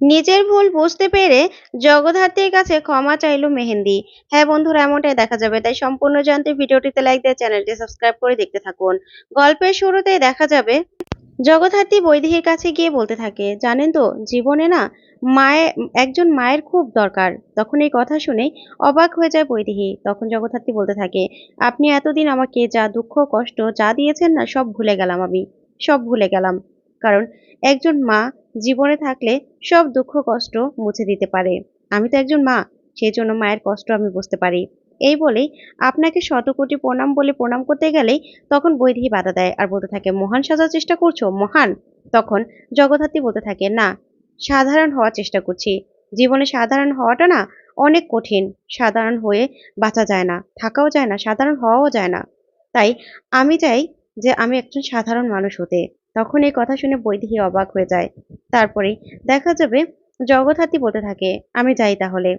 নিজের ভুল বুঝতে পেরে জগদ্ধাত্রীর কাছে ক্ষমা চাইল মেহেন্দি। হ্যাঁ বন্ধুরা, এমনটাই দেখা যাবে। তাই সম্পূর্ণ জানতে ভিডিওটিতে লাইক দিয়ে চ্যানেলটি সাবস্ক্রাইব করে দেখতে থাকুন। গল্পের শুরুতে দেখা যাবে, জগদ্ধাত্রী বৈদেহীর কাছে গিয়ে বলতে থাকে, জানেন তো, জীবনে না মায়ের একজন মায়ের খুব দরকার। তখন এই কথা শুনে অবাক হয়ে যায় বৈদেহী তখন জগদ্ধাত্রী বলতে থাকে, আপনি এতদিন আমাকে যা দুঃখ, কষ্ট যা দিয়েছেন না, সব ভুলে গেলাম আমি। সব ভুলে গেলাম। কারণ একজন মা জীবনে থাকলে সব দুঃখ, কষ্ট মুছে দিতে পারে। আমি তো একজন মা, সেই জন্য মায়ের কষ্ট আমি বুঝতে পারি। এই বলেই আপনাকে শতকোটি প্রণাম বলে প্রণাম করতে গেলেই তখন বৈদেহী বাধা দেয় আর বলতে থাকে, মহান সাজার চেষ্টা করছ, মহান? তখন জগদ্ধাত্রী বলতে থাকে, না, সাধারণ হওয়ার চেষ্টা করছি। জীবনে সাধারণ হওয়াটা না অনেক কঠিন। সাধারণ হয়ে বাঁচা যায় না, থাকাও যায় না, সাধারণ হওয়াও যায় না। তাই আমি চাই যে আমি একজন সাধারণ মানুষ হতে। তখন এই কথা শুনে বৈদেহী অবাক হয়ে যায়। তারপরে, দেখা যাবে, জগদ্ধাত্রী বলতে থাকে, আমি যাই তাহলে,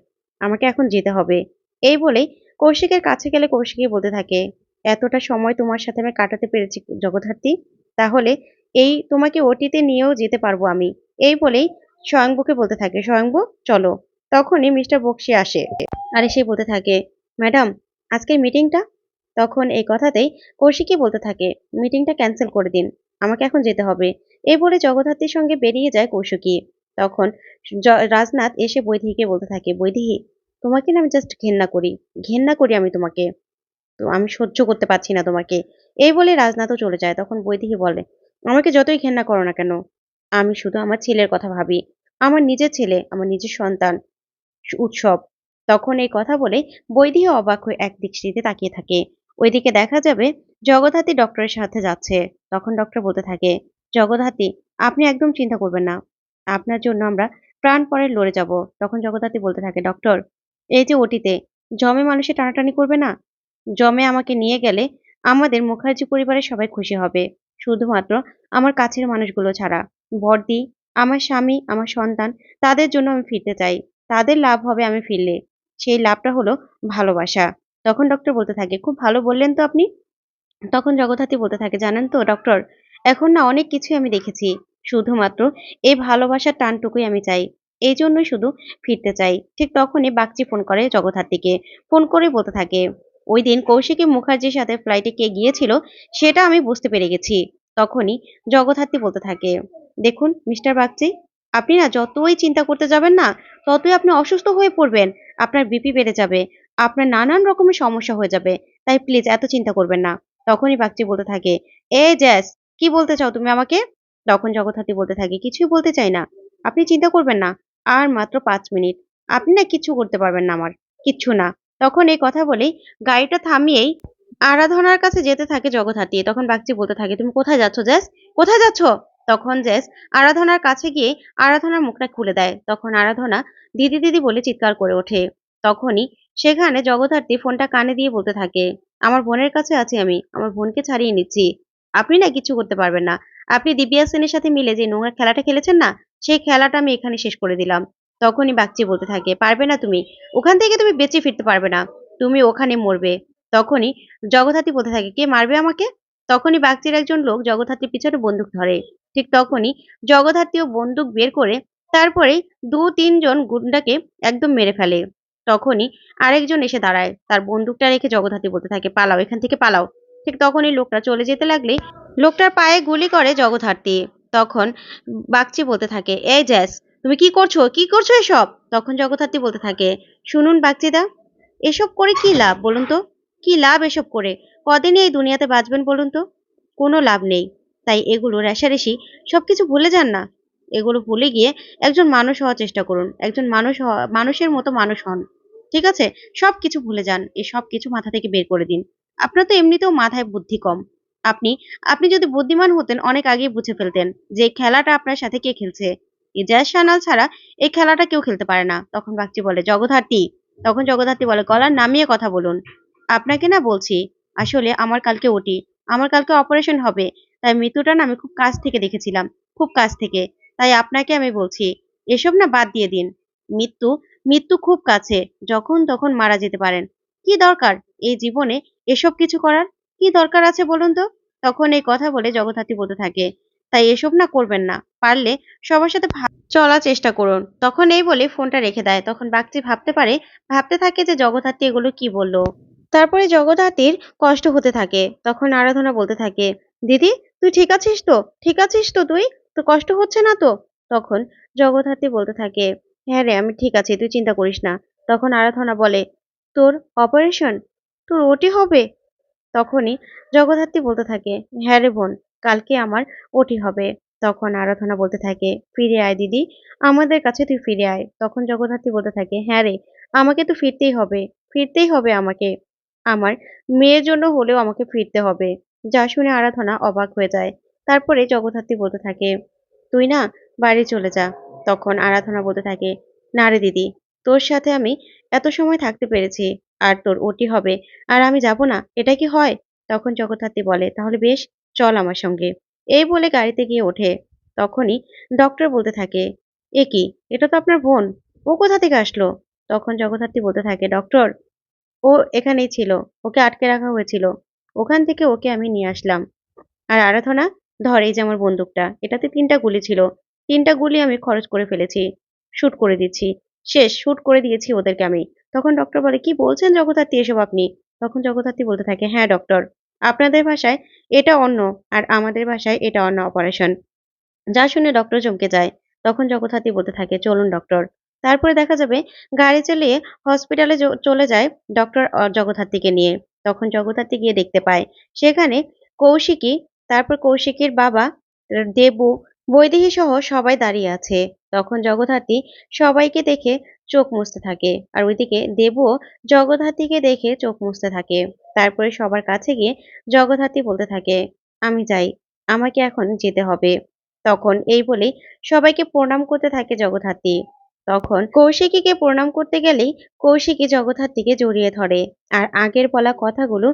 আমাকে এখন যেতে হবে। এই বলেই কৌশিকের কাছে গেলে কৌশিকই বলতে থাকে, এতটা সময় তোমার সাথে আমি কাটাতে পেরেছি জগদ্ধাত্রী, তাহলে এই তোমাকে ওটিতে নিয়েও যেতে পারব আমি। এই বলেই স্বয়ংবুকে বলতে থাকে, স্বয়ংবু, চলো। তখনই মিস্টার বক্সি আসে। আর সে বলতে থাকে, ম্যাডাম, আজকের মিটিংটা? তখন এই কথাতেই কৌশিকই বলতে থাকে, মিটিংটা ক্যান্সেল করে দিন। আমাকে এখন যেতে হবে। এই বলে জগদ্ধাত্রীর সঙ্গে বেরিয়ে যায় কৌশিকী। তখন রাজনাথ এসে বৈদেহীকে বলতে থাকে বৈদেহী তোমাকে না আমি জাস্ট ঘেন্না করি। ঘেন্না করি আমি তোমাকে। তো আমি সহ্য করতে পারছি না তোমাকে। এই বলে রাজনাথও চলে যায়। তখন বৈদেহী বলে, আমাকে যতই ঘেন্না করো না কেন, আমি শুধু আমার ছেলের কথা ভাবি। আমার নিজের ছেলে, আমার নিজের সন্তান উৎসব। তখন এই কথা বলে বৈদেহী অবাক হয়ে এক দৃষ্টিতে তাকিয়ে থাকে। ওইদিকে দেখা যাবে জগদ্ধাত্রী ডক্টরের সাথে যাচ্ছে। তখন ডক্টর বলতে থাকে, জগদ্ধাত্রী, আপনি একদম চিন্তা করবেন না। আপনার জন্য আমরা প্রাণপণে লড়ে যাব। তখন জগদ্ধাত্রী বলতে থাকে ডক্টর এই যে ওটিতে জমে মানুষে টানাটানি করবে না? জমে আমাকে নিয়ে গেলে আমাদের মুখার্জি পরিবারের সবাই খুশি হবে। শুধুমাত্র আমার কাছের মানুষগুলো ছাড়া। বর্দি আমার স্বামী, আমার সন্তান, তাদের জন্য আমি ফিরতে চাই। তাদের লাভ হবে আমি ফিরলে। সেই লাভটা হলো ভালোবাসা। তখন ডক্টর বলতে থাকে, খুব ভালো বললেন তো আপনি। তখন জগদ্ধাত্রী বলতে থাকে, জানেন তো ডক্টর এখন না অনেক কিছুই আমি দেখেছি। শুধুমাত্র এই ভালোবাসার টানটুকুই আমি চাই। এই জন্যই শুধু ফিরতে চাই। ঠিক তখনই বাগচি ফোন করে জগদ্ধাত্রীকে। ফোন করে বলতে থাকে, ওই দিন কৌশিকী মুখার্জির সাথে ফ্লাইটে কে গিয়েছিল, সেটা আমি বুঝতে পেরে গেছি। তখনই জগদ্ধাত্রী বলতে থাকে, দেখুন, মিস্টার বাগচি, আপনি না যতই চিন্তা করতে যাবেন না, ততই আপনি অসুস্থ হয়ে পড়বেন। আপনার বিপি বেড়ে যাবে। আপনার নানান রকমের সমস্যা হয়ে যাবে। তাই প্লিজ এত চিন্তা করবেন না। তখনই বাগচি বলতে থাকে এ জ্যাস, কি বলতে চাও তুমি আমাকে? তখন জগদ্ধাত্রী বলতে থাকে, কিছুই বলতে চাই না, আপনি চিন্তা করবেন না, আর মাত্র পাঁচ মিনিট, আপনি না কিচ্ছু করতে পারবেন না আমার, কিচ্ছু না। তখন এই কথা বলেই গাড়িটা থামিয়েই আরাধনার কাছে যেতে থাকে জগদ্ধাত্রী। তখন বাগচি বলতে থাকে, তুমি কোথায় যাচ্ছ জ্যাস? কোথায় যাচ্ছ? তখন জ্যাস আরাধনার কাছে গিয়ে আরাধনার মুখটা খুলে দেয়। তখন আরাধনা দিদি দিদি বলে চিৎকার করে ওঠে। তখনই সেখানে জগদ্ধাত্রী ফোনটা কানে দিয়ে বলতে থাকে আমার বোনের কাছে আছি আমি, আমার বোনকে ছাড়িয়ে নিচ্ছি। আপনি না কিছু করতে পারবেন না। আপনি দিব্যা সেনের সাথে মিলে যে নোংরা খেলাটা খেলেছেন না, সেই খেলাটা আমি এখানে শেষ করে দিলাম। তখনই বাগচি বলতে থাকে, পারবে না তুমি। ওখান থেকে তুমি বেঁচে ফিরতে পারবে না। তুমি ওখানে মরবে। তখনই জগদ্ধাত্রী বলতে থাকে, কে মারবে আমাকে? তখনই বাগচির একজন লোক জগদ্ধাত্রীর পিছনে বন্দুক ধরে। ঠিক তখনই জগদ্ধাত্রীও বন্দুক বের করে তারপরে দু তিনজন গুন্ডাকে একদম মেরে ফেলে। তখনই আরেকজন এসে দাঁড়ায়। তার বন্দুকটা রেখে জগদ্ধাত্রী বলতে থাকে, পালাও, এখান থেকে পালাও। ঠিক তখনই লোকটা চলে যেতে লাগলে লোকটার পায়ে গুলি করে জগদ্ধাত্রী। তখন বাগচি বলতে থাকে, এই জ্যাস, তুমি কি করছ? কি করছ এসব? তখন জগদ্ধাত্রী বলতে থাকে, শুনুন বাগচিদা, এসব করে কি লাভ বলুন তো? কি লাভ এসব করে? কদিনই এই দুনিয়াতে বাঁচবেন বলুন তো? কোনো লাভ নেই। তাই এগুলো রেশারেশি সব কিছু ভুলে যান না। এগুলো ভুলে গিয়ে একজন মানুষ হওয়ার চেষ্টা করুন। একজন মানুষ মানুষের মতো মানুষ হন। ঠিক আছে? সব কিছু ভুলে যান। এই সব কিছু মাথা থেকে বের করে দিন। আপনার তো এমনিতেও মাথায় বুদ্ধি কম। আপনি আপনি যদি বুদ্ধিমান হতেন, অনেক আগেই বুঝে ফেলতেন যে খেলাটা আপনার সাথে কে খেলছে। ইজাজ সানাল ছাড়া এই খেলাটা কেউ খেলতে পারে না। তখন বাগচি বলে, জগদ্ধাত্রী। তখন জগদ্ধাত্রী বলে, গলার নামিয়ে কথা বলুন। আপনাকে না বলছি, আসলে আমার কালকে ওটি। আমার কালকে অপারেশন হবে। তাই মৃত্যুটা না আমি খুব কাছ থেকে দেখেছিলাম। খুব কাছ থেকে। তাই আপনাকে আমি বলছি, এসব না বাদ দিয়ে দিন। মৃত্যু মৃত্যু খুব কাছে, যখন তখন মারা যেতে পারেন। কি দরকার এই জীবনে এসব কিছু করার? কি দরকার আছে বলুন তো? তখন এই কথা বলে জগদ্ধাত্রী বলতে থাকে, তাই এসব না করবেন না, পারলে সবার সাথে চলার চেষ্টা করুন। তখন এই বলে ফোনটা রেখে দেয়। তখন বাগচি ভাবতে পারে, ভাবতে থাকে যে জগদ্ধাত্রী এগুলো কি বলল। তারপরে জগদ্ধাত্রীর কষ্ট হতে থাকে। তখন আরাধনা বলতে থাকে, দিদি, তুই ঠিক আছিস তো? ঠিক আছিস তো তুই? তো কষ্ট হচ্ছে না তো? তখন জগদ্ধাত্রী বলতে থাকে হ্যাঁ রে, আমি ঠিক আছি, তুই চিন্তা করিস না। তখন আরাধনা বলে, তোর অপারেশন তোর ওটি হবে? তখনই জগদ্ধাত্রী বলতে থাকে হ্যাঁ রে বোন, কালকে আমার ওটি হবে। তখন আরাধনা বলতে থাকে, ফিরে আয় দিদি, আমাদের কাছে তুই ফিরে আয়। তখন জগদ্ধাত্রী বলতে থাকে হ্যাঁ রে, আমাকে তো ফিরতেই হবে ফিরতেই হবে আমাকে। আমার মেয়ের জন্য হলেও আমাকে ফিরতে হবে। যা শুনে আরাধনা অবাক হয়ে যায়। তারপরে জগদ্ধাত্রী বলতে থাকে, তুই না বাড়ি চলে যা। তখন আরাধনা বলতে থাকে, না রে দিদি, তোর সাথে আমি এত সময় থাকতে পেরেছি, আর তোর ওটি হবে, আর আমি যাব না, এটা কি হয়? তখন জগদ্ধাত্রী বলে, তাহলে বেশ, চল আমার সঙ্গে। এই বলে গাড়িতে গিয়ে ওঠে। তখনই ডক্টর বলতে থাকে, এ কি, এটা তো আপনার বোন, ও কোথা থেকে আসলো? তখন জগদ্ধাত্রী বলতে থাকে ডক্টর ও এখানেই ছিল, ওকে আটকে রাখা হয়েছিল, ওখান থেকে ওকে আমি নিয়ে আসলাম। আর আরাধনা, ধর এই যে আমার বন্দুকটা, এটাতে তিনটা গুলি ছিল তিনটা গুলি আমি খরচ করে ফেলেছি। শুট করে দিচ্ছি। শেষ শ্যুট করে দিয়েছি ওদেরকে আমি। তখন ডক্টর বলে, কি বলছেন জগদ্ধাত্রী এসব আপনি? তখন জগদ্ধাত্রী বলতে থাকে হ্যাঁ ডক্টর আপনাদের ভাষায় এটা অন্য আর আমাদের ভাষায় এটা অন্য অপারেশন যা শুনে ডক্টর চমকে যায়। তখন জগদ্ধাত্রী বলতে থাকে, চলুন ডক্টর তারপরে দেখা যাবে, গাড়ি চালিয়ে হসপিটালে চলে যায় ডক্টর জগদ্ধাত্রীকে নিয়ে। তখন জগদ্ধাত্রী গিয়ে দেখতে পায়, সেখানে কৌশিকী, তারপর কৌশিকীর বাবা, দেবু বৈদেহী সহ সবাই দাঁড়িয়ে আছে। তখন জগদ্ধাত্রী সবাইকে দেখে চোখ মুছতে থাকে আর ওইদিকে দেবও জগদ্ধাত্রীকে দেখে চোখ মুছতে থাকে। তারপরে সবার কাছে গিয়ে জগদ্ধাত্রী বলতে থাকে, আমি যাই, আমাকে এখন যেতে হবে। তখন এই বলেই সবাইকে প্রণাম করতে থাকে জগদ্ধাত্রী। তখন কৌশিকীকে প্রণাম করতে গেলেই কৌশিকী জগদ্ধাত্রীকে জড়িয়ে ধরে। আর আগের বলা কথাগুলো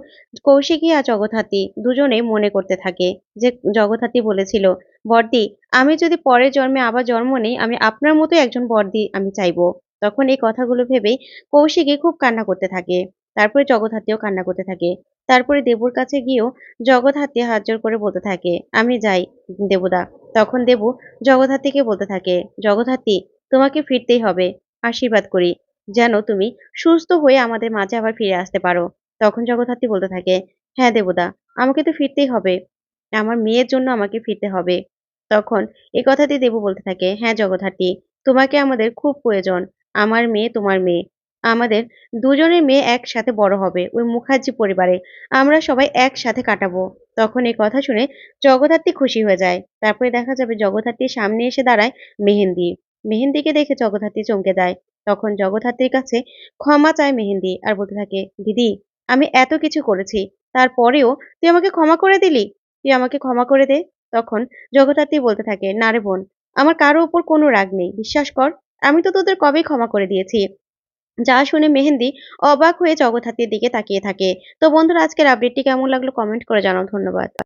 কৌশিকী আর জগদ্ধাত্রী দুজনে মনে করতে থাকে যে জগদ্ধাত্রী বলেছিল, বর্দি, আমি যদি পরের জন্মে আবার জন্ম নেই, আমি আপনার মতো একজন বর্দি আমি চাইব। তখন এই কথাগুলো ভেবেই কৌশিকী খুব কান্না করতে থাকে। তারপরে জগদ্ধাত্রীও কান্না করতে থাকে। তারপরে দেবুর কাছে গিয়েও জগদ্ধাত্রী হাত জোর করে বলতে থাকে, আমি যাই দেবুদা। তখন দেবু জগদ্ধাত্রীকে বলতে থাকে, জগদ্ধাত্রী তোমাকে ফিরতেই হবে। আশীর্বাদ করি। যেন তুমি, সুস্থ হয়ে আমাদের মাঝে আবার ফিরে আসতে পারো। তখন জগদ্ধাত্রী বলতে থাকে হ্যাঁ দেবদা আমাকে তো ফিরতেই হবে। আমার মেয়ের জন্য আমাকে ফিরতে হবে। তখন এই কথাটি দেবু বলতে থাকে হ্যাঁ জগদ্ধাত্রী, তোমাকে আমাদের খুব প্রয়োজন। আমার মেয়ে তোমার মেয়ে। আমাদের দুজনের মেয়ে একসাথে বড় হবে, ওই মুখার্জি পরিবারে। আমরা সবাই একসাথে কাটাবো। তখন এই কথা শুনে জগদ্ধাত্রী খুশি হয়ে যায়। তারপরে দেখা যাবে জগদ্ধাত্রীর সামনে এসে দাঁড়ায় মেহেন্দি। মেহেন্দিকে দেখে জগদ্ধাত্রী চমকে যায়। তখন জগদ্ধাত্রীর কাছে ক্ষমা চায় মেহেন্দি আর বলতে থাকে, দিদি, আমি এত কিছু করেছি, তারপরেও তুই আমাকে ক্ষমা করে দিলি? তুই আমাকে ক্ষমা করে দে। তখন জগদ্ধাত্রী বলতে থাকে, না রে বোন, আমার কারও উপর কোনো রাগ নেই, বিশ্বাস কর, আমি তো তোদের কবেই ক্ষমা করে দিয়েছি। যা শুনে মেহেন্দি অবাক হয়ে জগদ্ধাত্রীর দিকে তাকিয়ে থাকে। তো বন্ধুরা, আজকের আপডেটটি কেমন লাগল কমেন্ট করে জানাও, ধন্যবাদ।